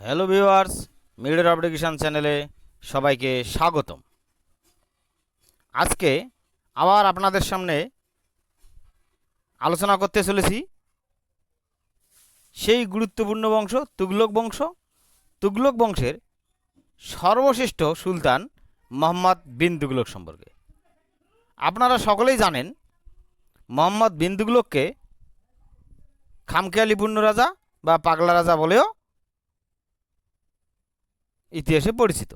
Hello viewers মিডর application চ্যানেলে সবাইকে স্বাগতম। আজকে আবার আপনাদের সামনে আলোচনা করতে চলেছি সেই গুরুত্বপূর্ণ বংশ, তুগলক বংশ। তুগলক বংশের সর্বশ্রেষ্ঠ সুলতান মোহাম্মদ বিন তুগলক সম্পর্কে। আপনারা সকলেই জানেন, মোহাম্মদ বিন তুগলককে খামখেয়ালিপূর্ণ রাজা বা পাগলা রাজা বলেও ইতিহাসে পরিচিত।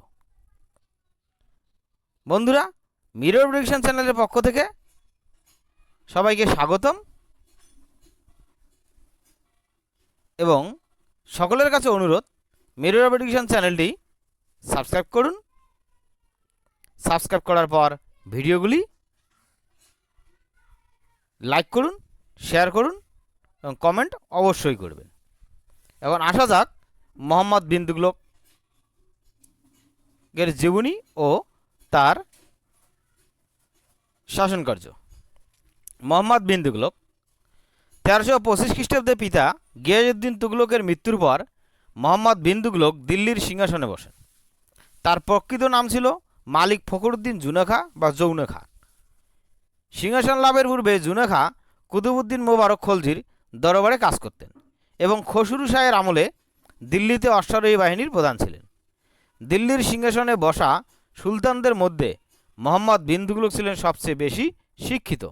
বন্ধুরা মিরর প্রেডিকশন চ্যানেলের পক্ষ থেকে সবাইকে স্বাগতম এবং সকলের কাছে অনুরোধ মিরর প্রেডিকশন চ্যানেলটি সাবস্ক্রাইব করুন। সাবস্ক্রাইব করার পর ভিডিওগুলি লাইক করুন, শেয়ার করুন এবং কমেন্ট অবশ্যই করবেন। এখন আসা যাক মোহাম্মদ বিন এর জীবনী ও তার শাসনকার্য মোহাম্মদ বিন তুগলক, তেরোশো পঁচিশ খ্রিস্টাব্দে পিতা গিয়াজউদ্দিন তুগলকের মৃত্যুর পর মোহাম্মদ বিন তুগলক দিল্লির সিংহাসনে বসেন। তার প্রকৃত নাম ছিল মালিক ফখরুদ্দিন জুনেখা বা যৌনেখা সিংহাসন লাভের পূর্বে জুনেখা কুতুবুদ্দিন মোবারক খলজির দরবারে কাজ করতেন এবং খসরু শাহের আমলে দিল্লিতে অশ্বারোহী বাহিনীর প্রধান ছিলেন। দিল্লির সিংহাসনে বসা সুলতানদের মধ্যে মোহাম্মদ বিন তুগলক ছিলেন সবচেয়ে বেশি শিক্ষিত।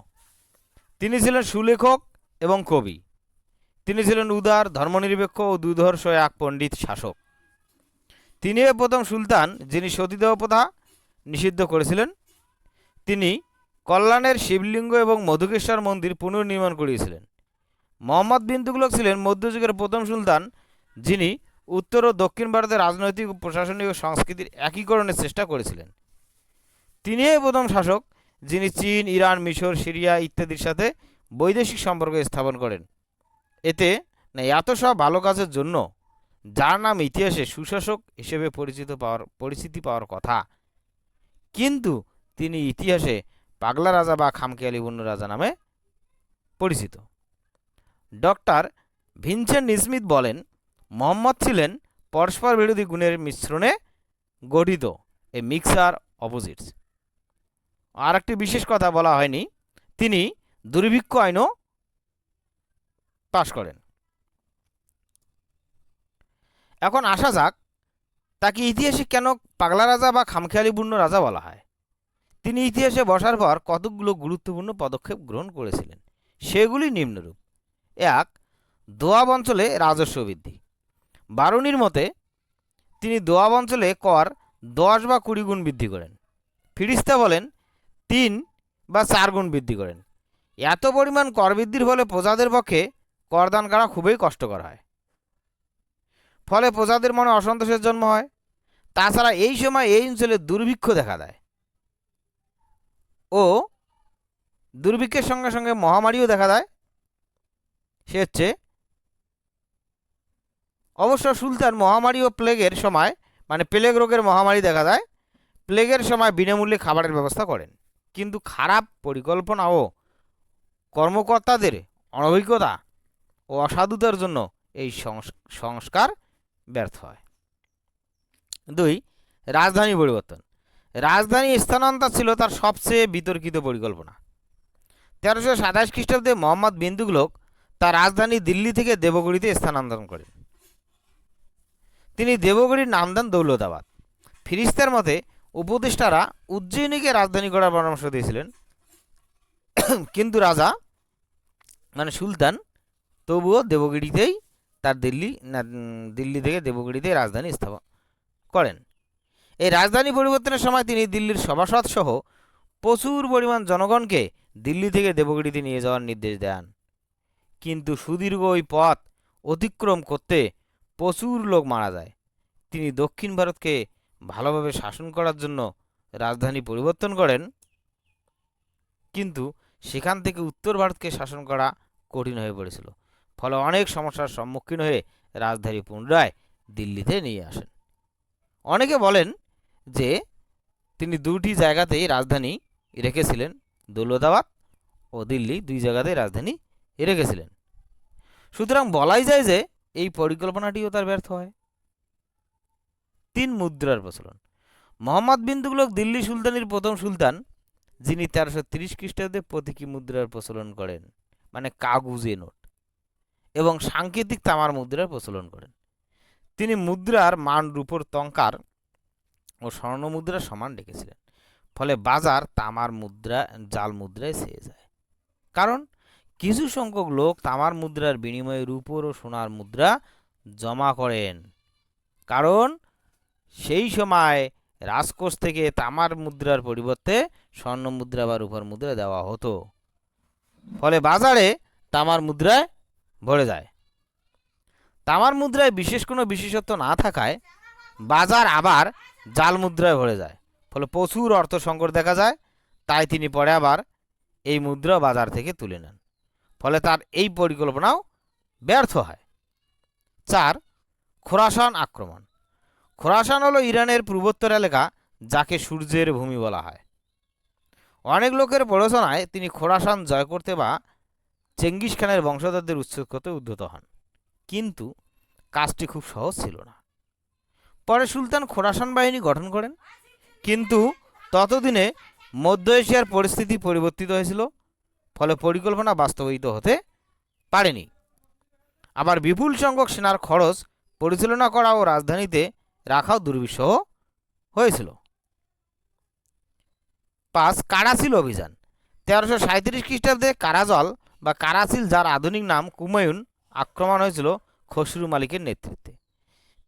তিনি ছিলেন সুলেখক এবং কবি। তিনি ছিলেন উদার, ধর্মনিরপেক্ষ ও দুধর্ষ এক পণ্ডিত শাসক। তিনি প্রথম সুলতান যিনি সতীদেহ প্রথা নিষিদ্ধ করেছিলেন। তিনি কল্যাণের শিবলিঙ্গ এবং মধুকেশ্বর মন্দির পুনর্নির্মাণ করিয়েছিলেন। মোহাম্মদ বিন ছিলেন মধ্যযুগের প্রথম সুলতান যিনি উত্তর ও দক্ষিণ ভারতের রাজনৈতিক ও প্রশাসনিক ও সংস্কৃতির একীকরণের চেষ্টা করেছিলেন। তিনি প্রথম শাসক, যিনি চীন, ইরান, মিশর, সিরিয়া ইত্যাদির সাথে বৈদেশিক সম্পর্ক স্থাপন করেন। এতে না এত সব ভালো কাজের জন্য যার নাম ইতিহাসে সুশাসক হিসেবে পরিচিত পাওয়ার, পরিচিতি পাওয়ার কথা। কিন্তু তিনি ইতিহাসে পাগলা রাজা বা খামখেয়ালিপূর্ণ রাজা নামে পরিচিত। ডক্টর ভিনসেন্ট স্মিথ বলেন মোহাম্মদ ছিলেন পরস্পর বিরোধী গুণের মিশ্রণে গঠিত। এ মিক্সার অপোজিটস। আর একটি বিশেষ কথা বলা হয়নি, তিনি দুর্ভিক্ষ আইনও পাশ করেন। এখন আসা যাক, তাকে ইতিহাসে কেন পাগলা রাজা বা খামখেয়ালিপূর্ণ রাজা বলা হয়? তিনি ইতিহাসে বসার পর কতকগুলো গুরুত্বপূর্ণ পদক্ষেপ গ্রহণ করেছিলেন? সেগুলি নিম্নরূপ। এক, দোয়াব অঞ্চলে রাজস্ব বৃদ্ধি। বারুণীর মতে তিনি দোয়াব অঞ্চলে কর দশ বা কুড়ি গুণ বৃদ্ধি করেন। ফিরিস্তা বলেন, তিন বা চার গুণ বৃদ্ধি করেন। এত পরিমাণ কর বৃদ্ধির ফলে প্রজাদের পক্ষে করদান করা খুবই কষ্টকর হয়। ফলে প্রজাদের মনে অসন্তোষের জন্ম হয়। তাছাড়া এই সময় এই অঞ্চলে দুর্ভিক্ষ দেখা দেয়। ও দুর্ভিক্ষের সঙ্গে সঙ্গে মহামারীও দেখা দেয়। সে হচ্ছে অবশ্য সুলতান মহামারী ও প্লেগের সময় মানে প্লেগ রোগের মহামারী দেখা দেয় প্লেগের সময় বিনামূল্যে খাবারের ব্যবস্থা করেন। কিন্তু খারাপ পরিকল্পনা ও কর্মকর্তাদের অনভিজ্ঞতা ও অসাধুতার জন্য এই সংস- সংস্কার ব্যর্থ হয়। দুই, রাজধানী পরিবর্তন। রাজধানী স্থানান্তর ছিল তার সবচেয়ে বিতর্কিত পরিকল্পনা। তেরোশো সাতাশ খ্রিস্টাব্দে মোহাম্মদ বিন্দুগুলোক তার রাজধানী দিল্লি থেকে দেবগড়িতে স্থানান্তরণ করেন। তিনি দেবগড়ির নাম দেন দৌলতাবাদ। ফিরিস্তার মতে উপদেষ্টারা উজ্জয়িনীকে রাজধানী করার পরামর্শ দিয়েছিলেন। কিন্তু রাজা মানে সুলতান, তবুও দেবগিরিতেই তার দিল্লি দিল্লি থেকে দেবগিরিতেই রাজধানী স্থাপন করেন। এই রাজধানী পরিবর্তনের সময় তিনি দিল্লির সভাসদ সহ প্রচুর পরিমাণ জনগণকে দিল্লি থেকে দেবগিরিতে নিয়ে যাওয়ার নির্দেশ দেন। কিন্তু সুদীর্ঘ ওই পথ অতিক্রম করতে প্রচুর লোক মারা যায়। তিনি দক্ষিণ ভারতকে ভালোভাবে শাসন করার জন্য রাজধানী পরিবর্তন করেন। কিন্তু সেখান থেকে উত্তর ভারতকে শাসন করা কঠিন হয়ে পড়েছিল। ফলে অনেক সমস্যার সম্মুখীন হয়ে রাজধানী পুনরায় দিল্লিতে নিয়ে আসেন। অনেকে বলেন যে তিনি দুটি জায়গাতেই রাজধানী রেখেছিলেন, দৌলতাবাদ ও দিল্লি দুই জায়গাতেই রাজধানী রেখেছিলেন। সুতরাং বলাই যায় যে এই পরিকল্পনাটিও তার ব্যর্থ হয়। তিন মুদ্রার প্রচলন। মোহাম্মদ বিন তুগলক দিল্লি সুলতানির প্রথম সুলতান, যিনি তেরোশো তিরিশ খ্রিস্টাব্দে প্রতীকী মুদ্রার প্রচলন করেন মানে কাগুজে নোট, এবং সাংকেতিক তামার মুদ্রার প্রচলন করেন। তিনি মুদ্রার মান, রূপর তঙ্কার ও স্বর্ণ মুদ্রার সমান রেখেছিলেন, ফলে বাজার তামার মুদ্রা, জাল মুদ্রায় ছেয়ে যায়। কারণ কিছু সংখ্যক লোক তামার মুদ্রার বিনিময়ে রূপোর ও সোনার মুদ্রা জমা করেন। কারণ সেই সময় রাজকোষ থেকে তামার মুদ্রার পরিবর্তে স্বর্ণ মুদ্রা বা রূপার মুদ্রা দেওয়া হতো। ফলে বাজারে তামার মুদ্রায় ভরে যায়। তামার মুদ্রায় বিশেষ কোনো বিশেষত্ব না থাকায় বাজার আবার জাল মুদ্রায় ভরে যায়। ফলে প্রচুর অর্থ সংকট দেখা যায়, তাই তিনি পরে আবার এই মুদ্রা বাজার থেকে তুলে নেন। ফলে তার এই পরিকল্পনাও ব্যর্থ হয়। চার, খোরাসান আক্রমণ। খোরাসান হলো ইরানের পূর্বোত্তর এলাকা যাকে সূর্যের ভূমি বলা হয়। অনেক লোকের প্ররোচনায় তিনি খোরাসান জয় করতে বা চেঙ্গিস খানের বংশধরদের উচ্ছেদ করতে উদ্যত হন। কিন্তু কাজটি খুব সহজ ছিল না। পরে সুলতান খোরাসান বাহিনী গঠন করেন। কিন্তু ততদিনে মধ্য এশিয়ার পরিস্থিতি পরিবর্তিত হয়েছিল। ফলে পরিকল্পনা বাস্তবায়িত হতে পারেনি। আবার বিপুল সংখ্যক সেনার খরচ পরিচালনা করা ও রাজধানীতে রাখাও দুর্বিষহ হয়েছিল। পাঁচ, কারাসিল অভিযান। তেরোশো সাঁত্রিশ খ্রিস্টাব্দে কারাজল বা কারাসিল, যার আধুনিক নাম কুমায়ুন, আক্রমণ হয়েছিল খসরু মালিকের নেতৃত্বে।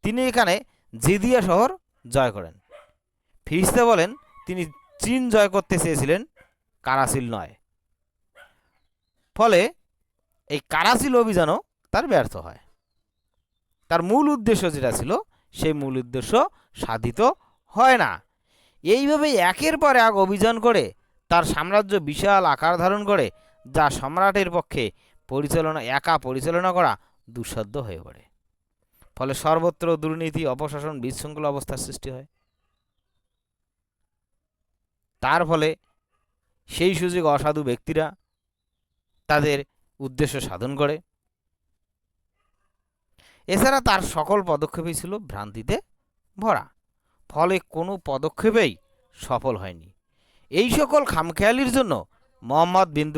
তিনি এখানে জিদিয়া শহর জয় করেন। ফিরিস্তে বলেন, তিনি চীন জয় করতে চেয়েছিলেন, কারাসিল নয়। ফলে এই কারাসিল অভিযানও তার ব্যর্থ হয়। তার মূল উদ্দেশ্য যেটা ছিল, সেই মূল উদ্দেশ্য সাধিত হয় না। এইভাবে একের পর এক অভিযান করে তার সাম্রাজ্য বিশাল আকার ধারণ করে, যা সম্রাটের পক্ষে পরিচালনা, একা পরিচালনা করা দুঃসাধ্য হয়ে পড়ে। ফলে সর্বত্র দুর্নীতি, অপশাসন, বিশৃঙ্খল অবস্থার সৃষ্টি হয়। তার ফলে সেই সুযোগ অসাধু ব্যক্তিরা তাদের উদ্দেশ্য সাধন করে। এছাড়া তার সকল পদক্ষেপই ছিল ভ্রান্তিতে ভরা, ফলে কোনো পদক্ষেপেই সফল হয়নি। এই সকল খামখেয়ালির জন্য মোহাম্মদ বিন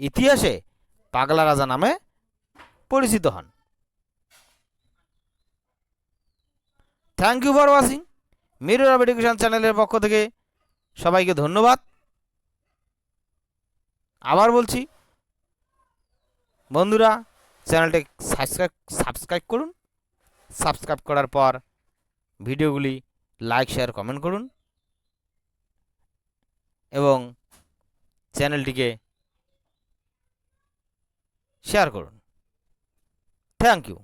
ইতিহাসে পাগলা রাজা নামে পরিচিত হন। Thank you for watching mirror of education চ্যানেলের পক্ষ থেকে সবাইকে ধন্যবাদ। আবার বলছি বন্ধুরা চ্যানেলটি সাবস্ক্রাইব সাবস্ক্রাইব করুন। সাবস্ক্রাইব করার পর ভিডিওগুলি লাইক শেয়ার কমেন্ট করুন। এবং চ্যানেলটিকে শেয়ার করুন। Thank you